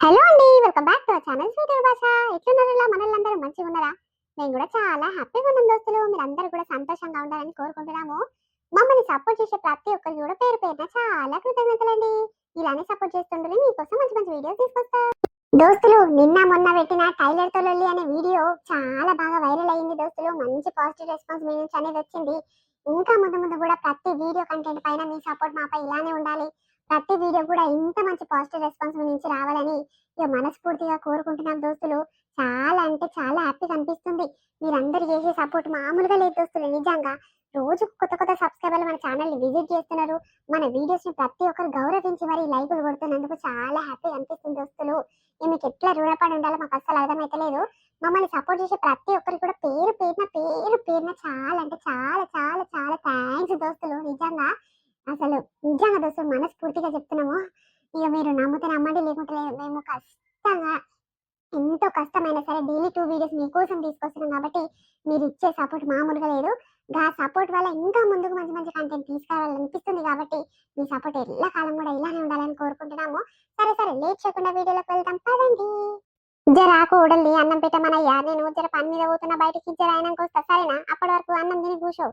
Hello అండి welcome back to channel sweet భాష ఎట్లున్నారా మనల్లందరూ మంచిగా ఉన్నారా మేము కూడా చాలా హ్యాపీగా ఉన్నాం దోస్తులు. మీరందరూ కూడా సంతోషంగా ఉండాలని కోరుకుంటున్నాము. మమ్మల్ని సపోర్ట్ చేసే ప్రతి ఒక్కరు కూడా పేరు పేరున చాలా కృతజ్ఞతలండి. ఇలానే సపోర్ట్ చేస్తుండే మీకోసం మంచి మంచి వీడియోస్ తీసుకొస్తా. దోస్తులు నిన్న మొన్న పెట్టిన టైలర్ తోలొల్లి అనే వీడియో చాలా బాగా వైరల్ అయింది దోస్తులు. మంచి పాజిటివ్ రెస్పాన్స్ మీ నుంచి అనేది వచ్చింది. ఇంకా ముందు ముందు కూడా ప్రతి వీడియో కంటెంట్ పైన మీ సపోర్ట్ మాపై ఇలానే ఉండాలి. ప్రతి వీడియో కూడా ఇంత మంచి పాజిటివ్ రెస్పాన్స్ మీ నుంచి రావాలని ఇక మనస్ఫూర్తిగా కోరుకుంటున్నాం దోస్తులు. చాలా అంటే చాలా హ్యాపీగా అనిపిస్తుంది. మీరందరూ చేసే సపోర్ట్ మామూలుగా లేదు దోస్తులు. నిజంగా రోజు కొత్త కొత్త సబ్స్క్రైబర్లు మన ఛానల్ని విజిట్ చేస్తున్నారు. మన వీడియోస్ని ప్రతి ఒక్కరు గౌరవించి మరి లైకులు కొడుతున్నందుకు చాలా హ్యాపీగా అనిపిస్తుంది దోస్తులు. మీకు ఎట్లా రుణపడి ఉండాలో మాకు అస్సలు అర్థమైతలేదు. మమ్మల్ని సపోర్ట్ చేసే ప్రతి ఒక్కరికి కూడా పేరు పేరున పేరు పేరున చాలా అంటే చాలా చాలా చాలా థ్యాంక్స్ దోస్తులు. నిజంగా అసలు నిజంగా దోస్తులు మనస్ఫూర్తిగా చెప్తున్నాము. ఇక మీరు నమ్మితే నమ్మండి లేకుంటే మేము కష్టంగా ఎంతో కష్టమైనా సరే డైలీ టూ వీడియోస్ మీకోసం తీసుకొస్తున్నాం కాబట్టి మీరు ఇచ్చే సపోర్ట్ మామూలుగా లేదు. ఆ సపోర్ట్ వల్ల ఇంకా ముందుకు మంచి మంచి కంటెంట్ తీసుకురావాలనిపిస్తుంది కాబట్టి మీ సపోర్ట్ ఎల్ల కాలం కూడా ఇలానే ఉండాలని కోరుకుంటున్నాము. సరే సరే లేట్ చేయకుండా వీడియోలోకి వెళ్తాం పదండి. జర కూడల్ని అన్నం పెట్టమనయ్యా. నేను జర పని మీద పోతున్నా బయటికి జర అయినాక వస్తా. సరేనా? అప్పటి వరకు అన్నం తిని కూర్చో.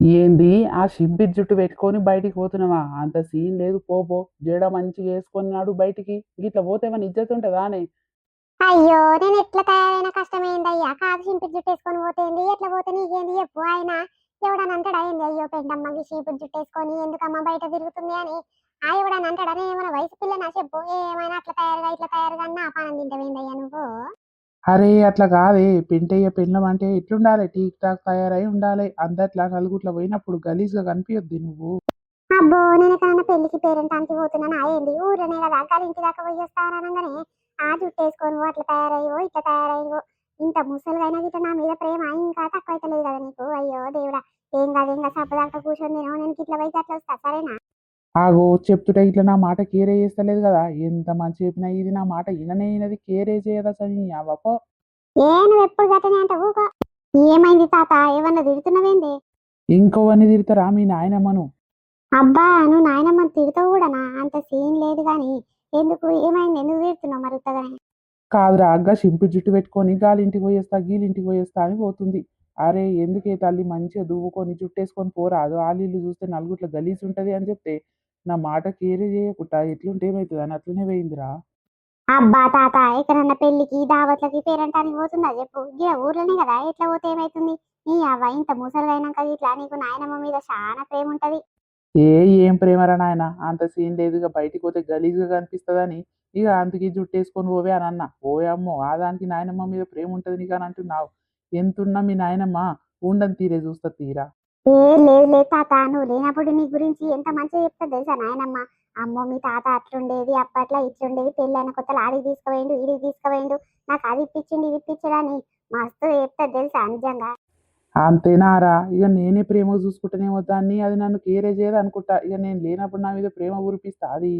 ఏంది? ఆ షింపి జుట్టు పెట్టుకొని బయటికి పోతున్నావా? అంత సీన్ లేదు పో పో. జడ మంచిగా వేసుకొని నాడు బయటికి. గిట్లా పోతే ఏమైనా ఇజ్జత్ ఉంటుందా అని? అయ్యో నేను ఎట్లా తయారైన కష్టమైందయ్యా కాదు షింపి జుట్టు వేసుకొని పోతేంది ఎట్లా పోతే నీకేంది? చెప్పు ఆయన ఎవడని అంటాడు అయింది అయ్యో పెండమ్మకి చీపురు జుట్టు వేసుకొని ఎందుకమ్మ బయట తిరుగుతుంది అని? ఆ ఎవడని అంటాడా? నేను ఏమైనా వయసు పిల్లనా చెప్పు. ఏమైనా అట్లా తయారుగా ఇట్లా తయారుగా అన్న అపానం తింటవేందయ్యా నువ్వు? అరే అట్లా కాదే. పెంటయ్య పెండ్లం అంటే ఎట్లుండాలి? టీక్ టాక్ తయారై ఉండాలి. అందట్లా నలుగుట్ల పోయినప్పుడు గలీజ్గా కనిపించద్ది నువ్వు. అబ్బో నేను ఎక్కడన్నా పెళ్ళికి పేరెంట్ అంటి పోతున్నాను అయ్యింది ఊరనే కదా. అక్కడ ఇంటి దాకా పోయి వస్తానగానే ఆ జుట్టు అట్లా తయారయ్యో ఇట్లా తయారయ్యో ఇంత ముసలిగైనా గిట్ట నా మీద ప్రేమ ఇంకా తక్కువ అయితే లేదు కదా నీకు? అయ్యో దేవుడా. ఏం కాదు ఇంకా కాదు. కూర్చొని నేను నేను ఇట్లా పోయి అట్లా వస్తా. సరేనా? ఆగో చెప్తుంటే ఇట్లా నా మాట కేరే చేస్తలేదు కదా. ఎంత మంచి చెప్పినా ఇది నా మాట ఇననే ఇనది కేరే చేయదా సని అవపో ఏ నువ్వు ఎప్పుడు గట్టనే అంట ఊకో ఏమైంది తాత ఏమన్నా తిడుతున్నావేంది? ఇంకోవన్నీ తిడతారా మీ నాయనమ్మను? అబ్బా నువ్వు నాయనమ్మ తిడతావు కూడానా అంత సీన్ లేదు గాని ఎందుకు ఏమైంది ఎందుకు తిడుతున్నావు మరి ఉత్తగానే? కాదురా అగ్గ షింపి జుట్టు పెట్టుకొని గాలింటికి పోయేస్తా గీలింటికి పోయేస్తా అని పోతుంది. అరే ఎందుకే తల్లి మంచిగా దువ్వుకొని జుట్టేసుకొని పోరాదు? ఆలీళ్ళు చూస్తే నలుగుట్ల గలీజ్ ఉంటది అని చెప్తే నా మాట కేరే చేయకుండా ఎట్లుంటే ఏమవుతుంది అని అట్లనే పోయిందిరా. అబ్బా తాత ఎక్కడన్నా పెళ్ళికి దావత్లకి పేరంటానికి పోతుందా చెప్పు? ఇక ఊర్లోనే కదా ఎట్లా పోతే ఏమైతుంది? నీ అవ్వ ఇంత ముసలిగైనాక ఇట్లా నీకు నాయనమ్మ మీద చాలా ప్రేమ ఉంటది. ఏ ఏం ప్రేమరా నాయన? అంత సీన్ లేదు ఇక బయటికి పోతే గలీజ్గా కనిపిస్తుందని ఇక అందుకే జుట్టేసుకొని పోవే అని అన్న. ఓయమ్మో ఆ దానికి నాయనమ్మ మీద ప్రేమ ఉంటుంది నీకు అని అంటున్నావు. ఎంతున్నా మీ నాయనమ్మ? ఉండని తీరే చూస్తా తీరా. ఏ లేదు లేదు తాత నువ్వు లేనప్పుడు నీ గురించి ఎంత మంచిగా చెప్తా తెలుసా నాయనమ్మ? అమ్మో మీ తాత అట్లుండేది అప్పట్లో ఇట్లుండేది పెళ్ళైన కొత్తలు ఆడికి తీసుకుపోయిండు ఈడికి తీసుకుపోయిండు. నాకు అది ఇప్పించిండు ఇది ఇప్పించడని మస్తు చెప్తా తెలుసా నిజంగా? అంతేనారా? ఇక నేనే ప్రేమ చూసుకుంటేనేమో దాన్ని అది నన్ను కేరే చేయదు అనుకుంటా. ఇక నేను లేనప్పుడు నా మీద ప్రేమ ఊరిపిస్తా అది.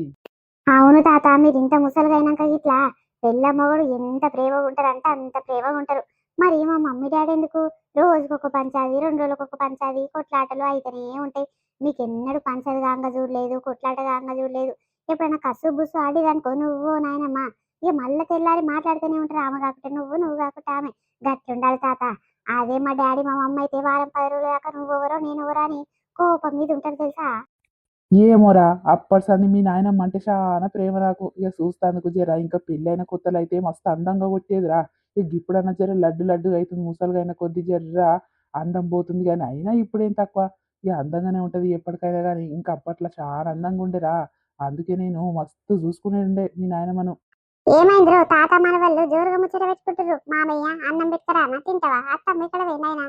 అవును తాత మీరు ఇంత ముసలిగైనాక ఇట్లా పెళ్ళ మొగడు ఎంత ప్రేమగా ఉంటారంటే అంత ప్రేమగా ఉంటారు. మరి మా మమ్మీ డాడీ ఎందుకు రోజుకొక పంచాది రెండు రోజులకు ఒక పంచాది? కొట్లాటలు అయితేనే ఉంటాయి. మీకు ఎన్నడూ పంచది కాంగ చూడలేదు కొట్లాట కాంగ చూడలేదు. ఎప్పుడైనా కసు బుసు ఆడిదనుకో నువ్వు నాయనమ్మ. ఇక మళ్ళీ తెల్లారి మాట్లాడుతూనే ఉంటారు ఆమె కాకుండా నువ్వు నువ్వు కాకుండా ఆమె గట్టి ఉండాలి తాత. అదే మా డాడీ మా మమ్మ అయితే వారం పది రోజుల దాకా నువ్వు ఎవరో నేను అని కోపం మీద ఉంటారు తెలుసా? ఏమోరా అప్పటి సంది మీ నాయనమ్మ అంటే చాలా ప్రేమ నాకు. ఇక చూస్తాందుకు జరా ఇంకా పెళ్ళైన కొత్తలు అయితే మస్తు అందంగా కొట్టేదిరా. ఇక ఇప్పుడన్నా జర లడ్డు లడ్డు అవుతుంది ముసలిగైన కొద్ది జర్రా అందం పోతుంది కానీ అయినా ఇప్పుడేం తక్కువ? ఇక అందంగానే ఉంటది ఎప్పటికైనా కానీ ఇంకా అప్పట్లో చాలా అందంగా ఉండేరా. అందుకే నేను మస్తు చూసుకునే ఉండే మీ నాయనమ్మను. ఏమైందిరో తాత మన వాళ్ళు జోరుగా ముచ్చట పెట్టుకుంటారు మామయ్య అన్నం తింటావా? అత్తమ్మ ఇక్కడ పోయినాయనా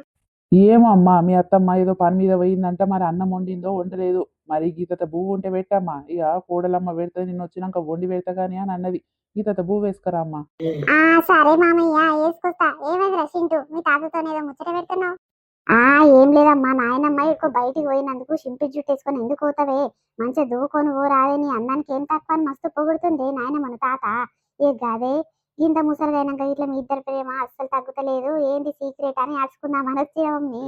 ఏమో అమ్మా మీ అత్తమ్మ ఏదో పని మీద పోయిందంట మరి అన్నం వండిందో వండలేదు. మరి గీతత పువ్వు ఉంటే పెట్టమ్మా. ఇక కోడలమ్మ పెడితే నిన్ను వచ్చినాక వండి పెడతా కానీ అని అన్నది. గీతత పువ్వు వేసుకురా ఆ సరే మామయ్య వేసుకొస్తా. ఏమైంది సింటూ? మీ తాతతోనేదో ముచ్చట పెడుతున్నావు? ఆ ఏం లేదమ్మా. నాయనమ్మ ఎక్కువ బయటికి పోయినందుకు షింపి జుట్టు వేసుకొని ఎందుకు పోతావే? మంచిగా దువ్వుకొని ఓ నీ అన్నానికి ఏం తక్కువ అని మస్తు పొగుడుతుంది నాయనమ్మను తాత? ఏ గదే ఇంత ముసలిదైనాక ఇట్లా మీ ఇద్దరు ప్రేమ అస్సలు తగ్గుతలేదు. ఏంది సీక్రెట్ అని అడుచుకుందామని వచ్చిన మమ్మీ?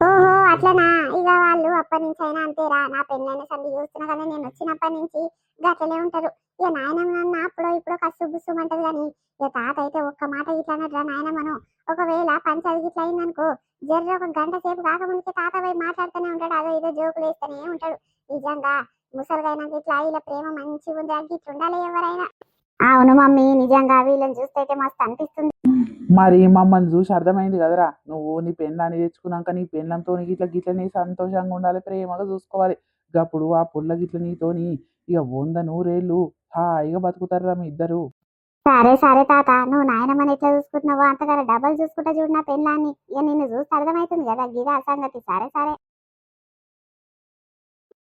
ఓహో అట్లనా? ఇక వాళ్ళు అప్పటి నుంచి అయినా అంతేరా. నా పెళ్ళైన సంధి చూస్తున్నా కదా నేను వచ్చినప్పటి నుంచి గట్లనే ఉంటారు. ఇక నాయనమ్మ అప్పుడో ఇప్పుడో కసు బుస్సుమంటది కానీ ఇక తాత అయితే ఒక్క మాట ఇట్లా అన్నట్రా నాయనమ్మను ఒకవేళ పంచాయతీ ఇట్లా అయిందనుకో జర్ర ఒక గంట సేపు కాకముందుకే తాత పోయి మాట్లాడుతూనే ఉంటాడు. అదో ఇదో జోకులు వేస్తూనే ఉంటాడు. నిజంగా ముసలిగైనాక ఇట్లా ఇలా ప్రేమ మంచిగా ఉంది అది ఇట్లా ఉండాలి ఎవరైనా. అవును మమ్మీ నిజంగా వీళ్ళని చూస్తే మస్తు అనిపిస్తుంది. మరి మమ్మల్ని చూసి అర్థమైంది కదరా? నువ్వు నీ పెళ్ళాన్ని తెచ్చుకున్నాక నీ పెళ్ళంతో గిట్ల గిట్లనే సంతోషంగా ఉండాలి ప్రేమగా చూసుకోవాలి. గప్పుడు ఆ పుల్ల గిట్ల నీతోని ఇక వంద నూరేళ్ళు హాయిగా బతుకుతారా మీ ఇద్దరు. సరే సరే తాత నువ్వు నాయనమ్మని ఎట్లా చూసుకుంటున్నావో అంతగానే డబల్ చూసుకుంటా చూడు నా పెళ్ళాన్ని. ఇక నిన్ను చూస్తే అర్థమవుతుంది కదా గిదా సంగతి. సరే సరే.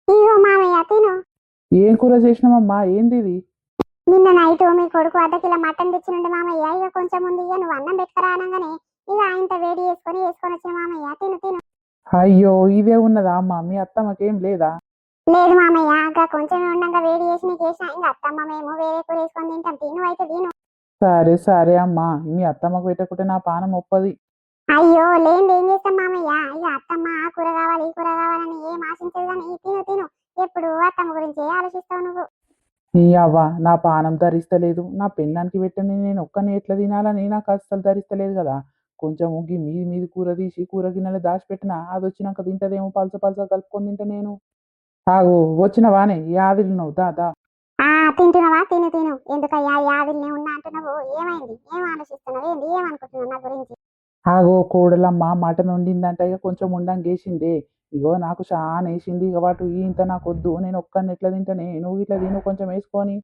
ఇగో మామయ్య తిను. ఏం కూర చేసినామమ్మా ఏంది ఇది నిన్న నైట్ మీ కొడుకు అర్ధ కిలో మటన్ తెచ్చినుండి మామయ్య. ఇక కొంచెం ఉంది ఇక నువ్వు అన్నం పెట్టుకురా అనగానే ఇక ఆయనతో వేడి చేసుకొని వేసుకొని వచ్చిన మామయ్య. తిను తిను. అయ్యో ఇదే ఉన్నదా అమ్మా? మీ అత్తమ్మకేం లేదా? లేదు మామయ్య ఇంకా కొంచెం ఉండగా వేడి చేసి నీకు వేసిన ఇంకా అత్తమ్మ మేము వేరే కూర వేసుకొని తింటాం. తిను అయితే తిను. సరే సరే అమ్మా. మీ అత్తమ్మకు పెట్టకుంటే నా పానం ఒప్పది. అయ్యో లేని ఏం చేస్తాం మామయ్య? ఇక అత్తమ్మ ఆ కూర కావాలి ఈ కూర కావాలని ఏం ఆశించదు కానీ తిను తిను. ఎప్పుడు అత్తమ్మ గురించి ఆలోచిస్తావు నువ్వు. నీ అవ్వ నా పానం ధరిస్తలేదు నా పెళ్ళానికి పెట్టని నేను ఒక్కని ఎట్లా తినాలని నాకు అస్సలు ధరిస్తలేదు కదా. కొంచెం ఉగ్గి మీది మీది కూర తీసి కూర గిన్నెలు దాచిపెట్టిన అది వచ్చినాక తింటదేమో పలస పలస కలుపుకొని తింటా నేను. ఆగు వచ్చిన వానే యాదిలు నువ్వు దా దా. ఆ తింటున్నావా? తిను తిను. ఎందుకయ్యా యాదిల్ని ఉన్నా అంటున్నావు? ఏమైంది? ఏం ఆలోచిస్తున్నావు? ఏంది? ఏమనుకుంటున్నావు నా గురించి? ఆగో కోడలమ్మ మటన్ వండిందంట ఇక కొంచెం ఉండంగేసిందే. ఇగో నాకు చాలా వేసింది ఇక వాటు ఇంత నాకు వద్దు నేను ఒక్కడిని ఎట్లా తింటానే నువ్వు ఇట్లా తిను కొంచెం వేసుకొని.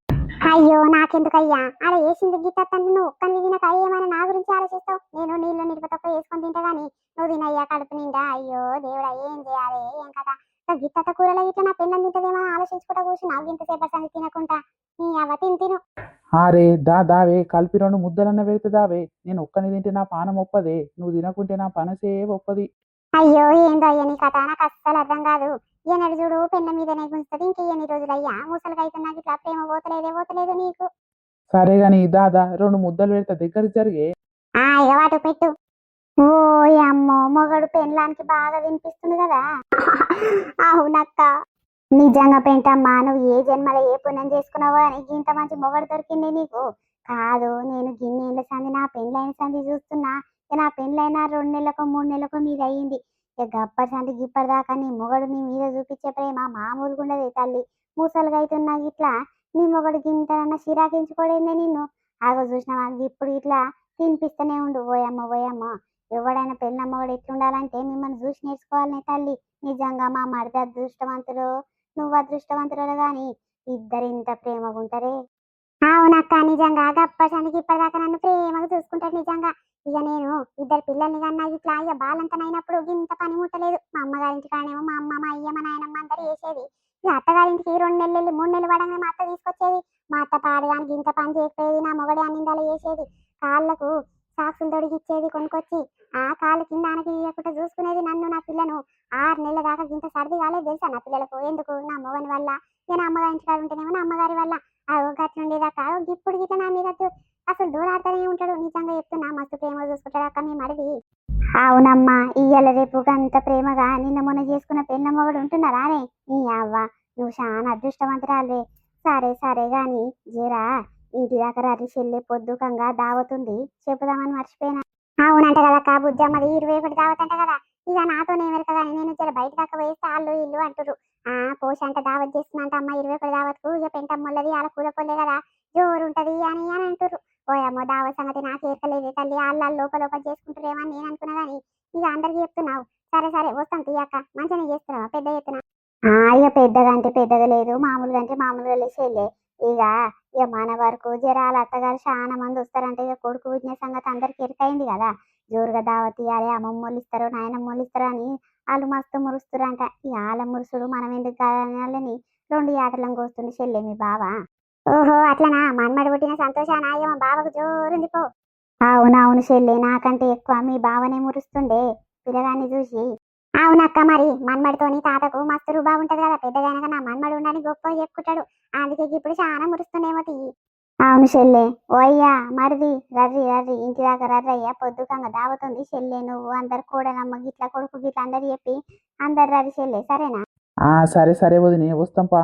అయ్యో నాకెందుకయ్యా? అలా వేసింది గీత తండ్రి నువ్వు ఒక్కని తినక ఏమైనా నా గురించి ఆలోచిస్తావు? నేను నీళ్ళు నిలుపుతప్ప వేసుకొని తింటా గానీ నువ్వు తినయ్యా కడుపు నిండా? అయ్యో దేవుడా ఏం చేయాలి? ఏం కదా గిత్తత కూరలో ఇట్లా నా పిల్లలు తింటదేమో అని ఆలోచించుకుంటా కూర్చున్నావు ఇంతసేపు సంది తినకుండా. నీ అవ్వ తిని తిను. ఆరే దా దావే కలిపి రెండు ముద్దలన్న పెడితే దావే నేను ఒక్కని తింటే నా పానం ఒప్పదే నువ్వు తినకుంటే నా పనసే ఒప్పది. అయ్యో ఏందో అయ్యా నీ కథ? నాకు అస్సలు అర్థం కాదు. ఈయనడు చూడు పెళ్ళ మీదనే గుంచుతుంది ఇంక ఎన్ని రోజులయ్యా ముసలిగా అయితే నాకు ఇట్లా ప్రేమ పోతలేదే పోతలేదు నీకు. సరే గాని దాదా రెండు ముద్దలు పెడతా. దగ్గరికి జరిగే. ఆ పెట్టు. ఓ అమ్మో మొగడు పెళ్ళానికి బాగా వినిపిస్తుంది కదా. అవునక్క. నిజంగా పెంటమ్మా నువ్వు ఏ జన్మలో ఏ పుణ్యం చేసుకున్నావో అని ఇంత మంచి మొగడు దొరికింది నీకు. కాదు నేను గిన్నెల సంది నా పెళ్ళైన సంది చూస్తున్నా. నా పెళ్ళైనా రెండు నెలలకు మూడు నెలలకు మీద అయ్యింది. ఇక గప్పటి సంది గిప్పటి దాకా నీ మొగడు నీ మీద చూపించే ప్రేమ మామూలుగా ఉండదు తల్లి. మూసలుగా అవుతున్నా ఇట్లా నీ మొగడు గింతనన్న చిరాకించుకోడేందే నిన్ను? ఆగో చూసినావా? ఇప్పుడు ఇట్లా తినిపిస్తూనే ఉండు. ఓయమ్మ ఓయమ్మ ఎవడైనా పెళ్ళమ్మ మొగడు ఎట్లుండాలంటే మిమ్మల్ని చూసి నేర్చుకోవాలనే తల్లి. నిజంగా మా మరిది అదృష్టవంతులు నువ్వు అదృష్టవంతులు గాని ఇద్దరు ఇంత ప్రేమగా ఉంటారే అవునక్క నిజంగా గప్పసానికి ఇప్పటిదాకా నన్ను ప్రేమగా చూసుకుంటాడు నిజంగా. ఇక నేను ఇద్దరు పిల్లల్ని కన్నా ఇట్లా అయ్య బాలంతనైనప్పుడు ఇంత పని ముట్టలేదు. మా అమ్మగారింటి కానేమో మా అమ్మ మా అయ్య మా నాయనమ్మ అందరూ వేసేది ఇక అత్తగారింటికి రెండు నెలలు వెళ్ళి మూడు నెలలు పడంగా మా అత్త తీసుకొచ్చేది. మా అత్త పాడడానికి ఇంత పని చేయకపోయేది నా మొగడే అన్నిందాలు వేసేది కాళ్ళకు సాక్సులు తొడిగిచ్చేది కొనుక్కొచ్చి ఆ కాలు కింద ఆనకి ఇవ్వకుండా చూసుకునేది నన్ను నా పిల్లను. ఆరు నెలల దాకా ఇంత సర్ది కాలేదు తెలుసా నా పిల్లలకు? ఎందుకు? నా మొగని వల్ల? నేను అమ్మగారి ఇంటికాడ ఉంటేనేమో నా అమ్మగారి వల్ల. ఆ గట్ల ఉండేదాకా ఇప్పుడు గిట్ల నా మీద అసలు దూరాడుతూనే ఉంటాడు. నిజంగా చెప్తున్నా మస్తు ప్రేమ చూసుకుంటాడు అక్క మేము అడిగి అవునమ్మా ఇయ్యాల రేపు అంత ప్రేమగా నిన్న మొన్న చేసుకున్న పెళ్ళ మొగడు ఉంటున్నారా రే? నీ అవ్వ నువ్వు చాలా అదృష్టవంతురాలే సరే సరే గాని జరా ఇంటి దాకా రర్రి చెల్లి పొద్దుకంగా దావతుంది చెప్పుదామని మర్చిపోయినా. అవునంట కదా కా బుజ్జమ్మది ఇరవై ఒకటి దావతంట కదా. ఇక నాతోనే ఎవరిక కానీ నేను జర బయట దాకా వేస్తే వాళ్ళు ఇల్లు అంటారు ఆ పోష అంట దావత్ చేస్తుందంట అమ్మ ఇరవై ఒకటి దావత్కు. ఇక పెంటమ్మల్లది అలా కూల కదా. జోరు ఉంటది అని అని అంటారు పోయామో దావత్ సంగతి నాకు ఏర్కలేదు తల్లి. వాళ్ళ లోపల లోపల చేసుకుంటారేమని నేను అనుకున్నా కానీ ఇక అందరికి చెప్తున్నావు. సరే సరే వస్తాం తీయక్క మంచిగా చేస్తున్నావా? పెద్ద ఎత్తున ఆ ఇక పెద్దగా అంటే పెద్దగా లేదు. మామూలుగా అంటే మామూలుగా లేచేలే ఇక ఇక మన వరకు జరాల అత్తగారు చాలా మంది వస్తారంటే ఇక కొడుకు పుట్టిన సంగతి అందరికి ఎరికైంది కదా. జోరుగా దావత్ ఇవ్వాలి అమ్మమ్మోళ్ళు ఇస్తారు నాయనమ్మోళ్ళు ఇస్తారు అని వాళ్ళు మస్తు మురుస్తారంట ఇక వాళ్ళ మురుసుడు మనం ఎందుకు కాదని రెండు ఆటలను కోస్తుంది చెల్లె మీ బావ. ఓహో అట్లనా? మన్మడి పుట్టిన సంతోషాన ఏమో బావకు జోరుంది పో. అవునవును చెల్లె నాకంటే ఎక్కువ మీ బావనే మురుస్తుండే. పిల్లగాన్ని చూసి. అవునక్క మరి మన్మడితోని తాతకు మస్తు రుబా ఉంటది కదా పెద్దగా నా మన్మడు ఉండని గొప్ప చెప్పుకుంటాడు. అందుకే ఇప్పుడు చాలా మురుస్తుండేమో తీయి అవును చెల్లె ఓయ్యా మరిది రర్రి రర్రి ఇంటి దాకా రర్రయ్యా పొద్దుకంగా దావతుంది చెల్లె నువ్వు అందరు కూడనమ్మ గిట్ల కొడుకు గిట్ల అందరు చెప్పి అందరు రర్రి చెల్లె సరేనా? సరే సరే వదినే వస్తాంపా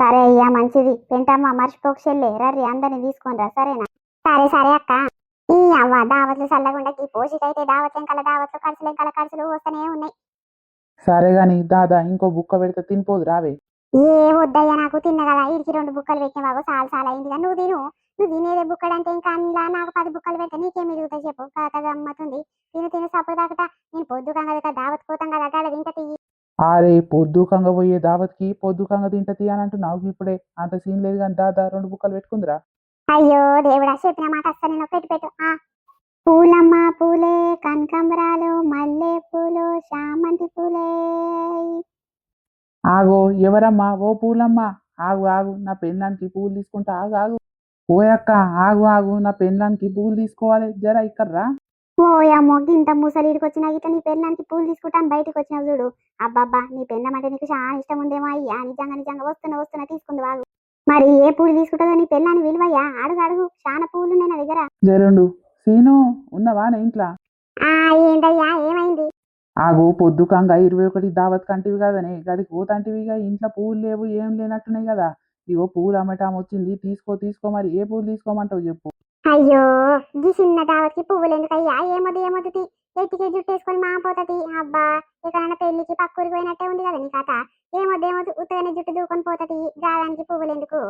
సరే అయ్యా మంచిది. పెంటమ్మ మర్చిపోక చెల్లె. రర్రి అందరిని తీసుకొని రా సరేనా? సరే సరే అక్క. ఈ అవ్వ దావత్లు చల్లగుండకి పోషికైతే దావత్లు ఎంకల దావత్లు ఖర్చులు ఎంకల ఖర్చులు వస్తూనే ఉన్నాయి. సరే గాని దాదా ఇంకో బుక్క పెడితే తినిపోదు రావే. ఏ వద్దయ్యా నాకు తిన్న కదా ఇడికి రెండు బుక్కలు పెట్టినవాగో చాలా చాలా అయింది నువ్వు తిను. నువ్వు తినేదే బుక్కడంటే ఇంకా అందులో నాకు పది బుక్కలు పెడితే నీకేం మిగులుతాయి చెప్పు. కథ గమ్మతుంది తిను తిను సప్పుడు దాకట నేను పొద్దుకంగా కదా దావత్ పోతాం కదా గడ తింట అరే పొద్దుకంగా పోయే దావత్కి పొద్దుకంగా తింటది అని అంటున్నావు ఇప్పుడే అంత సీన్ లేదు కానీ దాదా రెండు బుక్కలు పెట్టుకుందిరా. అయ్యో దేవుడా చెప్పిన మాట అస్సలు నేను పెట్టి పెట్టు. ఆ. పూలమ్మ పూలే కనకాంబరాలు మల్లె పూలు చామంతి పూలే. ఆగో ఎవరమ్మా? ఓ పూలమ్మ. ఆగు ఆగు నా పెళ్ళానికి పువ్వులు తీసుకుంటా. ఆగు ఆగు. ఓయక్క ఆగు ఆగు నా పెళ్ళానికి పువ్వులు తీసుకోవాలి. జరా ఇక్కడ రా ఓయమ్మో గింత ముసలిడికి వచ్చిన ఇట్లా నీ పెళ్ళానికి పూలు తీసుకుంటాను బయటకు వచ్చినావు చూడు. అబ్బబ్బా నీ పెళ్ళం అంటే నీకు చాలా ఇష్టం ఉందేమో అయ్యా. నిజంగా నిజంగా వస్తున్నా వస్తున్నా తీసుకుంది వాగు. మరి ఏ పూలు తీసుకుంటుందో నీ పెళ్ళాన్ని విలువయ్యా. అడుగు అడుగు. చాలా పూలు ఉన్నాయి నా దగ్గర. జరుండు. సీను ఉన్నవా నా ఇంట్లో? ఆ ఏంటయ్యా ఏమైంది? ఆగు పొద్దుకంగా ఇరవై ఒకటి దావత్ కంటివి కదనే గడికి పోతాంటివిగా ఇంట్లో పువ్వులు లేవు ఏం లేనట్టున్నాయి కదా. ఇగో పువ్వులు అమ్మటం వచ్చింది తీసుకో తీసుకో మరి. ఏ పువ్వులు తీసుకోమంటావు చెప్పు. అయ్యో ఈ చిన్న దావత్కి పువ్వులు ఎందుకయ్యా ఏమొద్దు ఏమొద్దు. ఎట్టికే జుట్టు వేసుకొని మాపోతుంది అబ్బా ఎక్కడన్నా పెళ్ళికి పక్కూరికి పోయినట్టే ఉంది కదా నీ కథ. ఏమొద్దు ఏమొద్దు ఉత్తగానే జుట్టు దూకొని పోతుంది గాదానికి పువ్వులు ఎందుకు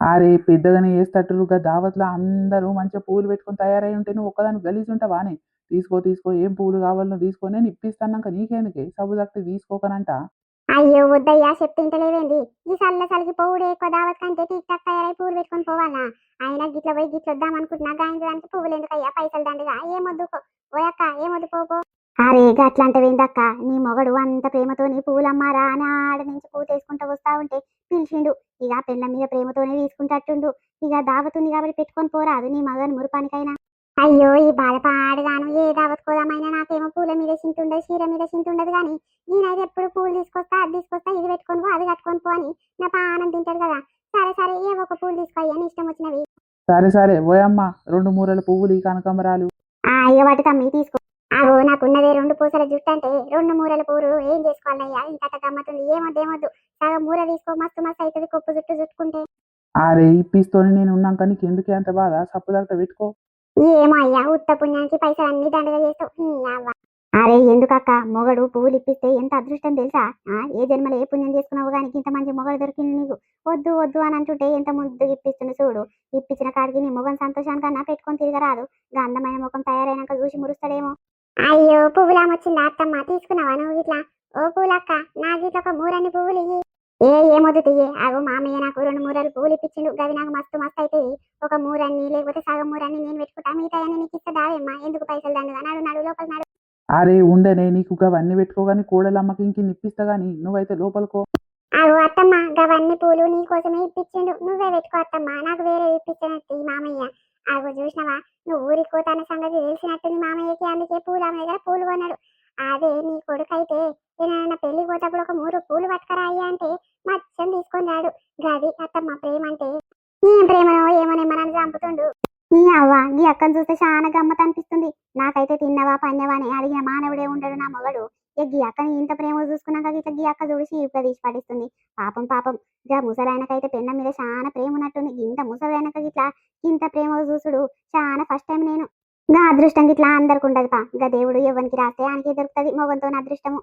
అరే పెద్దగానే వేస్తట్టుగా దావత్లో. అందరూ మంచిగా పూలు పెట్టుకొని తయారై ఉంటే నువ్వు ఒక్కదాని గలీజ్ ఉంటావానే. తీసుకో తీసుకో ఏం పూలు కావాలో తీసుకో. నేను ఇప్పిస్తాన్నాక నీకెందుకే? సబ్బు తక్కి తీసుకోకనంట. అయ్యో వద్దయ్యా చెప్తుంటలేవేంది ఈ సల్ల సలికి పోవుడే ఎక్కువ దావత్ కంటే టీక్ టాక్ తయారై పువ్వులు పెట్టుకొని పోవాలా? ఆయన గిట్ల పోయి గిట్ల వద్దాం అనుకుంటున్నా గాయించడానికి పువ్వులు ఎందుకయ్యా పైసలు దండగా. ఏమొద్దు పో. ఓయక్క ఏమొద్దు పో పో. అరే గట్లంటవేందక్క నీ మొగడు అంత ప్రేమతోని పూలమ్మారా అని ఆడ నుంచి పువ్వు తీసుకుంటూ వస్తా ఉంటే పిలిచిండు. ఇక పెళ్ళ మీద ప్రేమతోనే తీసుకుంటట్టుండు. ఇక దావతుంది కాబట్టి పెట్టుకొని పోరాదు నీ మగని మురుపానికైనా. అయ్యో ఈ బాధ ఏ దావత్ కోదామైనా నాకేమో పూల మీద చింతుండదు చీర మీద చింతుండదు కానీ నేనైతే ఎప్పుడు పూలు తీసుకొస్తా అది తీసుకొస్తా ఇది పెట్టుకొని పో అది కట్టుకొని పో అని నా పానం తింటాడు కదా. సరే సరే ఏ ఒక పూలు తీసుకో అని ఇష్టం వచ్చినవి. సరే సరే ఓయమ్మ రెండు మూరల పువ్వులు ఈ కనకాంబరాలు. ఆ అయ్యో వాటి తమ్మి తీసుకో. అగో నాకున్నదే రెండు పూసల జుట్టు అంటే రెండు మూరల పూలు ఏం చేసుకోవాలయ్యా? ఇంత గమ్మతుంది. ఏమొద్దు ఏమొద్దు సగం మూర తీసుకో మస్తు మస్తు అవుతుంది కొప్పు జుట్టు చుట్టుకుంటే అరే ఇప్పిస్తోని నేను ఉన్నాక నీకు ఎందుకే అంత బాధ? సప్పు తగ్గ పెట్టుకో. ఏమో అయ్యా ఉత్త పుణ్యానికి పైసలు అన్ని దండగా చేస్తావు. అరే ఎందుకక్క? మొగడు పువ్వులు ఇప్పిస్తే ఎంత అదృష్టం తెలుసా? ఆ ఏ జన్మలో ఏ పుణ్యం చేసుకున్నావు కానీ ఇంత మంచి మొగడు దొరికింది నీకు? వద్దు వద్దు అని అంటుంటే ఎంత ముందు ఇప్పిస్తుంది చూడు. ఇప్పించిన కాడికి నీ మొగం సంతోషానికన్నా పెట్టుకొని తిరగరాదు. గా అందమైన ముఖం తయారైనాక చూసి మురుస్తాడేమో. అయ్యో పువ్వులామొచ్చిందా అత్తమ్మ? తీసుకున్నావా నువ్వు ఇట్లా? ఓ పూలక్క నా గిట్ల ఒక మూరన్ని పువ్వులు ఇయ్యి. ఏ ఏమొద్దు తీయే? అగో మామయ్య నాకు రెండు మూరలు పువ్వులు ఇప్పించిండు. గవి నాకు మస్తు మస్తు అయితే ఒక మూరన్ని లేకపోతే సగం మూరన్ని నేను పెట్టుకుంటా. మిగతా నీకు ఇస్తా దావేమ్మా? ఎందుకు పైసలు దండుగా? నాడు నాడు లోపల నాడు. అరే ఉండనే నీకు గవన్నీ పెట్టుకోగాని కోడలమ్మకి ఇంక ఇప్పిస్తా గాని నువ్వైతే లోపలికో. అగో అత్తమ్మ గవన్నీ పూలు నీ కోసమే ఇప్పించిండు. నువ్వే పెట్టుకో అత్తమ్మ నాకు వేరే ఇప్పించినట్టు ఈ మామయ్య. అగో చూసినవా నువ్వు ఊరికి పోతాన్న సంగతి తెలిసినట్టుంది మామయ్యకి అందుకే పూలు ఆమె దగ్గర పూలు కొన్నాడు. అదే నీ కొడుకైతే నేను పెళ్ళికి పోతప్పుడు ఒక మూడు పూలు పట్టుకరా అయ్యా అంటే మత్స్యం తీసుకొని రాడు. గది అత్తమ్మ ప్రేమ అంటే ఏం ప్రేమనో ఏమో మనని చంపుతుండు. ఈ అవ్వ ఈ అక్కను చూస్తే చాలా గమ్మత్ అనిపిస్తుంది. నాకైతే తిన్నవా పన్నవా అని అడిగిన మానవుడే ఉండడు నా మొగడు. ఇక గీ అక్కని ఇంత ప్రేమ చూసుకున్నాక ఇక గీ అక్క చూసి ఇప్పుడు తీసి పడిస్తుంది. పాపం పాపం. ఇక ముసలాయనకైతే పెన్న మీద చాలా ప్రేమ ఉన్నట్టుంది. ఇంత ముసలాయనక ఇట్లా ఇంత ప్రేమ చూసుడు చాలా ఫస్ట్ టైం నేను. గా అదృష్టం ఇట్లా అందరికి ఉండదు పా గా దేవుడు ఎవరికి రాస్తే ఆయనకి దొరుకుతుంది మొగంతో అదృష్టము.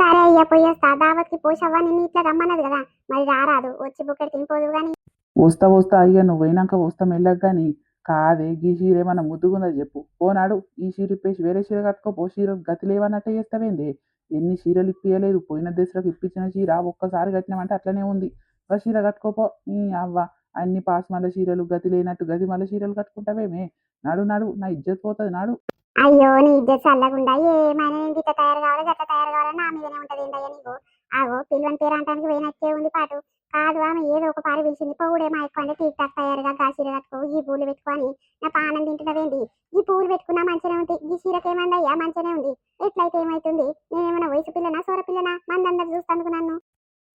సరే అయ్యా పోయేస్తా. దావత్కి పోషవ్వా నేను ఇట్లా రమ్మన్నది కదా. మరి రారాదు. వచ్చి బుక్కడి తినిపోదు కానీ వస్తా వస్తా. అయ్యా నువ్వు పోయినాక వస్తా మెల్లగా కానీ కాదే గీ చీర ఏమన్నా ముద్దుగుందా చెప్పు. పోనాడు ఈ చీర ఇప్పేసి వేరే చీర కట్టుకోపో చీర గతి లేవన్నట్టే చేస్తావేంది? ఎన్ని చీరలు ఇప్పియలేదు పోయిన దశలకు ఇప్పించిన చీర ఒక్కసారి కట్టినామంటే అట్లనే ఉంది. ఒక చీర కట్టుకోపో నీ అవ్వ అన్ని పాస్ మల్ల చీరలు గతి లేనట్టు గది మల్ల చీరలు కట్టుకుంటావేమే? నాడు నాడు నా ఇజ్జత్ పోతుంది నాడు. అయ్యో నీ ఇజ్జత్ చల్లకుండా ఏమైనా నేను తయారు కావాలి గట్ట తయారు కావాలని నా మీదనే ఉంటది ఏంటయ్యా నీకు? ఆగో పిల్లని పేరు అంటానికి పోయినట్టే ఉంది పాటు. కాదు ఆమె ఏదో ఒక పారి పిలిచింది పొగుడేమో ఎక్కువ అంటే టీక్ టాక్ తయారుగా గా చీర కట్టుకో ఈ పూలు పెట్టుకొని నా పానం తింటున్నవేంది ఈ పూలు పెట్టుకున్నా మంచిగానే ఉంది ఈ చీరకేమైంది మంచిగానే ఉంది. ఎట్లయితే ఏమైతుంది? నేనేమైనా వయసు పిల్లనా సోర పిల్లనా? మందందరు చూస్తాను నన్ను.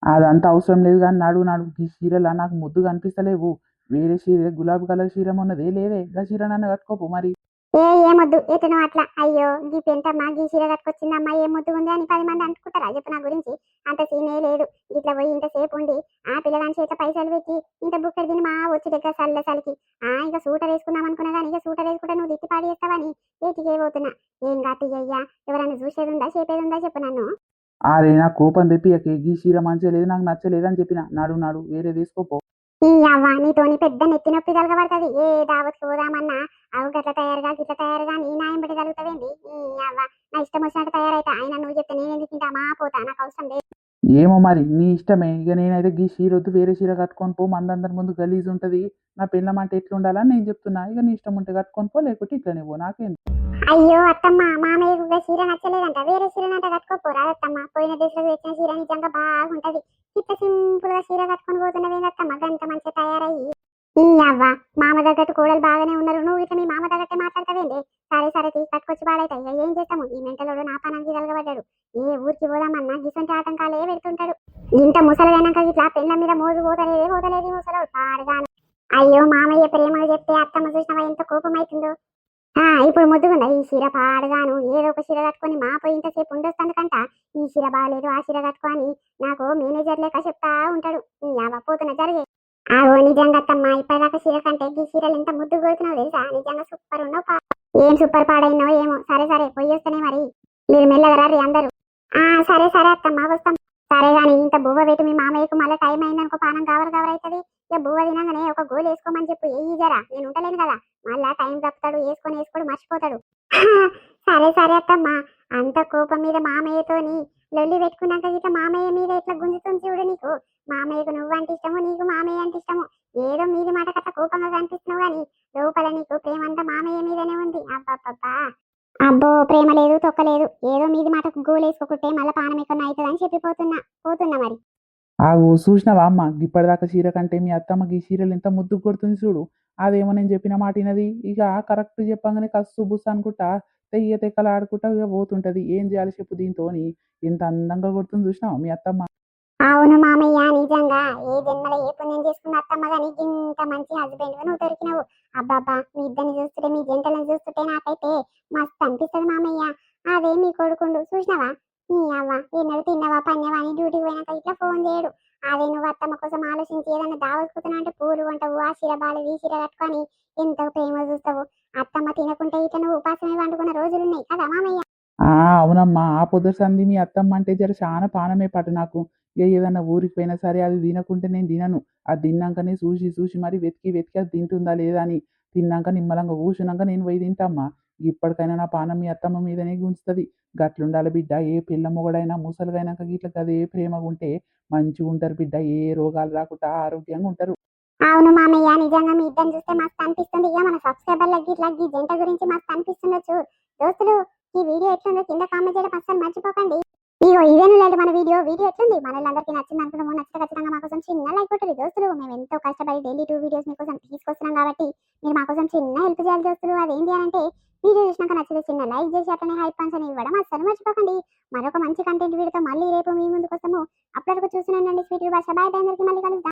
అదంతా అవసరం లేదు కానీ నడు నాడు ఈ చీరలా నాకు ముద్దు కనిపిస్తలేవు. వేరే చీర గులాబీ కలర్ చీర ఉన్నదే లేదే. గా చీర నన్ను కట్టుకోపు మరి. ఏ ఏమొద్దు ఎటనో అట్లా? అయ్యో గీ పెంటమ్మా గీ చీర కట్టుకొచ్చిందమ్మా ఏ ముద్దు ఉంది అని పది మంది అనుకుంటారా? చెప్పు నా గురించి. అంత సీనే లేదు. ఇట్లా పోయి ఇంతసేపు ఉండి ఆ పిల్లగాని చేత పైసలు పెట్టి ఇంత బుక్కడి తిని మా వచ్చి దగ్గర చల్ల చలికి. ఆ ఇక సూటర్ వేసుకుందాం అనుకున్నా కానీ ఇక సూటర్ వేసుకుంటే నువ్వు దిట్టి పాడి చేస్తావని ఏటికి పోతున్నా. ఏం కాదు అయ్యా? ఎవరైనా చూసేది ఉందా చెప్పేది ఉందా చెప్పు నన్ను? అరే నా కోపం తెప్పి గీ చీర మంచిగా లేదు నాకు నచ్చలేదు అని చెప్పిన. నాడు నాడు వేరే తీసుకోపో ఈ అవ్వ నీతోని పెద్ద నెత్తి నొప్పి తలగబడుతుంది ఏ దావత్కి పోదామన్నా? అవు గట్ల తయారుగా గిట్ల తయారుగా నీ నాయం పెట్టి తగులుతావేంది అవ్వ నా ఇష్టం వచ్చినట్టు తయారైతా. ఆయన నువ్వు చెప్తే నేను ఎందుకు తింటా? మా పోతా. నాకు అవసరం లేదు. ఏమో మరి నీ ఇష్టమే. ఇక నేనైతే గీ చీర వద్దు వేరే చీర కట్టుకొని పో. మందందరి ముందు గలీజ్ ఉంటది. నా పిల్లం అంటే ఎట్లుండాలని నేను చెప్తున్నా. ఇక నీ ఇష్టం ఉంటే కట్టుకొని పో లేకపోతే ఇట్లనే పో. నాకేం అయ్యో అత్తమ్మ మామయ్యకు ఒక చీర నచ్చలేదంట. వేరే చీరనంట కట్టుకోపోరా అత్తమ్మ. పోయిన దేశంలో తెచ్చిన చీర నిజంగా బాగుంటది. ఇంత సింపుల్గా చీర కట్టుకొని పోతున్నవేంది అత్తమ్మ? గంట మంచిగా తయారయ్యి. అవ్వ మామ తగ్గట్టు కోడలు బాగానే ఉన్నారు. నువ్వు ఇట్లా మీ మామ తగ్గట్టే మాట్లాడతావేంది సరే సరే తీ కట్టుకొచ్చి పాడైతాయి. ఏం చేస్తాము? ఈ మెంటలోడు నా పనానికి తలగబడ్డాడు ఏ ఊరికి పోదామన్నా గిసంటి ఆటంకాలే పెడుతుంటాడు. ఇంత ముసలిగైనాక ఇట్లా పెళ్ళ మీద మోజు పోతలేదే పోతలేదు ముసలోడు? పాడుగాను. అయ్యో మామయ్య ప్రేమగా చెప్తే అత్తమ్మ చూసినవా ఎంత కోపం అవుతుందో ఆ ఇప్పుడు ముద్దుగుందా? ఈ చీర పాడుగాను. ఏదో ఒక చీర కట్టుకొని మా పోయి ఇంతసేపు ఉండొస్తానుకంట ఈ చీర బాగాలేదు ఆ చీర కట్టుకొని నాకు మేనేజర్ లేక చెప్తా ఉంటాడు. ఈ అవ్వ పోతున్న జరిగే ఆగో నిజంగా అత్తమ్మ ఇప్పటిదాకా చీర కంటే ఈ చీరలు ఎంత ముద్దు కొడుతున్నావు తెలుసా? నిజంగా సూపర్ ఉన్నావు ఏం సూపర్ పాడైనావు ఏమో. సరే సరే పోయి వస్తేనే మరి. మీరు మెల్లగా అందరూ. ఆ సరే సరే అత్తమ్మ వస్తాం. సరే కానీ ఇంత బువ్వ పెట్టి మీ మామయ్యకు మళ్ళీ టైం అయిందనుకో పానం కవర్ కవర్ అవుతుంది ఇక బువ్వ తినగానే ఒక గోలు వేసుకోమని చెప్పు. ఏ జరా నేను ఉండలేను కదా. మళ్ళా టైం తప్పుతాడు వేసుకొని వేసుకోడు మర్చిపోతాడు. సరే సరే అత్తమ్మ. అంత కోపం మీద మామయ్యతోని లొల్లి పెట్టుకున్నాక ఇట్లా మామయ్య మీద ఇట్లా గుంజుతుంది చూడు నీకు? మామయ్యకు నువ్వు అంటే ఇష్టము నీకు మామయ్య అంటే ఇష్టము. ఏదో మీది మాట కట్ట కోపంగా కనిపిస్తున్నావు కానీ లోపల నీకు ప్రేమ అంతా మామయ్య మీదనే ఉంది. అబ్బబ్బబ్బా. అబ్బో ప్రేమ లేదు తొక్కలేదు ఏదో మీది మాటకు గోలేసుకోకుంటే మళ్ళీ పానం ఎక్కడ అని చెప్పిపోతున్నా. పోతున్నా మరి. ఆగు చూసినావా అమ్మ? ఇప్పటిదాకా చీర కంటే మీ అత్తమ్మకి ఈ చీరలు ఎంత ముద్దు కొడుతుంది చూడు. అదేమో నేను చెప్పిన మాట వినది. ఇక కరెక్ట్ చెప్పంగానే కస్సు బుస్ అనుకుంటా. తెయ్య తెక్కలు ఆడుకుంటా ఇక పోతుంటది. ఏం చేయాలి చెప్పు దీంతో ఎంత అందంగా కొడుతుంది చూసినావు మీ అత్తమ్మ? అవును మామయ్య నిజంగా. ఏ జన్మలో ఏ పుణ్యం చేసుకున్న అత్తమ్మ గాని ఇంత మంచి హస్బెండ్గా నువ్వు దొరికినావు. అబ్బాబ్బా మీ ఇద్దరిని చూస్తుంటే మీ జంటలను చూస్తుంటే నాకైతే మస్తు అనిపిస్తుంది మామయ్య. అదే మీ కొడుకుండు. చూసినావా? నీ అవ్వ ఎన్నడు తిన్నావా పన్నవా అని డ్యూటీకి పోయినాక ఇట్లా ఫోన్ చేయడు. అదే నువ్వు అత్తమ్మ కోసం ఆలోచించి ఏదైనా దావసుకుతున్నా అంటే పూలు కొంటావు ఆ చీర బాలేదు ఈ చీర కట్టుకొని ఎంతో ప్రేమ చూస్తావు. అత్తమ్మ తినకుంటే ఇట్లా నువ్వు ఉపాసమే వండుకున్న రోజులున్నాయి. కదా మామయ్య? ఆ అవునమ్మా. ఆ పొద్దు సంధి మీ అత్తమ్మ అంటే జర చాలా పానమే పట్టు నాకు. ఇక ఏదైనా ఊరికి పోయినా సరే అది తినకుంటే నేను తినను. అది తిన్నాకనే చూసి చూసి మరి వెతికి వెతికి అది తింటుందా లేదా అని తిన్నాక నిమ్మలంగా కూర్చున్నాక నేను పోయి తింటామ్మా. ఇప్పటికైనా నా పానం మీ అత్తమ్మ మీదనే గుంచుతుంది గట్లుండాలి బిడ్డ. ఏ పిల్ల మొగడైనా ముసలుగైనాక గిట్ల గదే ప్రేమగా ఉంటే మంచిగా ఉంటారు బిడ్డ. ఏ రోగాలు రాకుండా ఆరోగ్యంగా ఉంటారు అవును మామయ్య నిజంగా మీ ఇద్దరు చూస్తే మస్తు అనిపిస్తుంది. ఇక మన సబ్స్క్రైబర్లకి ఇట్లా ఈ జంట గురించి మస్తు అనిపిస్తుండొచ్చు. దోస్తులు ఈ వీడియో ఎట్లుందో కింద కామెంట్ చేయడం అస్సలు మర్చిపోకండి. ఇగో ఇదేను లేదు మన వీడియో. వీడియో ఎట్లుంది? మన వాళ్ళందరికీ నచ్చింది అనుకున్నాము నచ్చితే ఖచ్చితంగా మాకోసం చిన్న లైక్ కొట్టండి దోస్తులు. మేము ఎంతో కష్టపడి డైలీ టూ వీడియోస్ మీకోసం తీసుకొస్తున్నాం కాబట్టి మీరు మాకోసం చిన్న హెల్ప్ చేయాలి దోస్తులు. అదేంటి అని అంటే వీడియో చూసినాక నచ్చితే చిన్న లైక్ చేసి అట్లనే హైప్ పాన్స్ అని ఇవ్వడం అస్సలు మర్చిపోకండి. మరొక మంచి కంటెంట్ వీడియోతో మళ్ళీ రేపు మీ ముందుకు వస్తాము అప్పటివరకు చూస్తున్నానండి స్వీట్ భాష బాయ్ అందరికీ మళ్ళీ కలుద్దాం.